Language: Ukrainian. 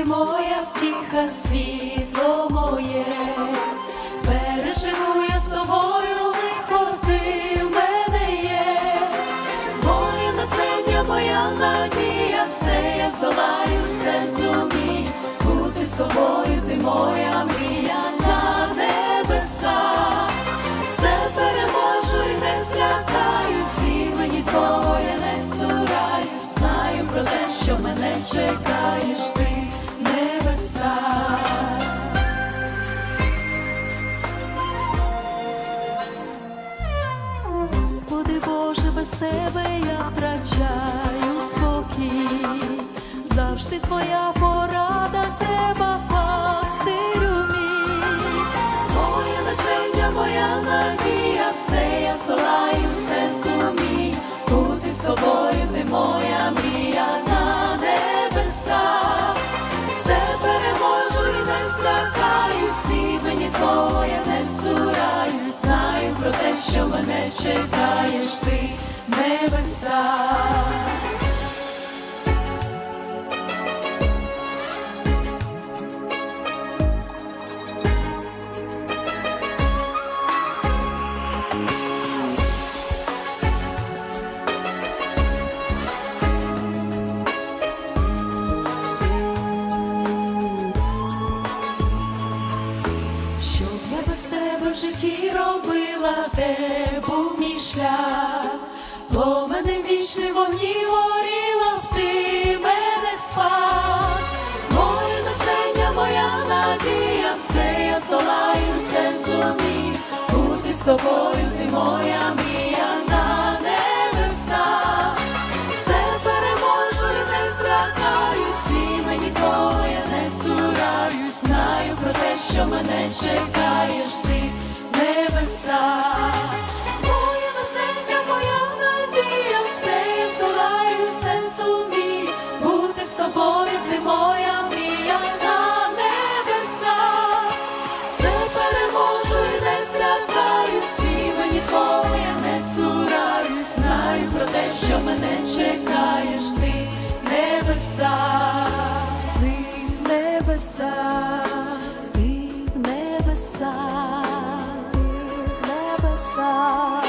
ти моя втіха, світло моє, переживу я з тобою, лихо ти в мене є, моє натхнення, моя надія, все я здолаю, все зумію, бути з тобою, ти моя мрія на небесах, все переможу і не злякаюсь, і мені твого я не цураюсь, знаю про те, що мене чекаєш без тебе я втрачаю спокій, завжди твоя порада треба пастирю мій. Моє натхнення, моя надія, все я здолаю, все зумію, бути з тобою, ти моя мрія на небесах, все переможу і не злякаюсь, і мені твого я не цураюсь, знаю про те, що мене чекаєш ти в небесах. Що б я без тебе в житті робила, де мій шлях, Пламенем вічним вогні горіла б ти мене спас, моє натхнення, моя надія, все я здолаю, все зумію, бути з тобою, ти моя мрія на небесах, все переможу і не злякаюсь, і мені я не цураюсь, знаю про те, що мене чекаєш мене чекаєш ти в небесах, ти в небеса, ти в небеса, ти в небесах.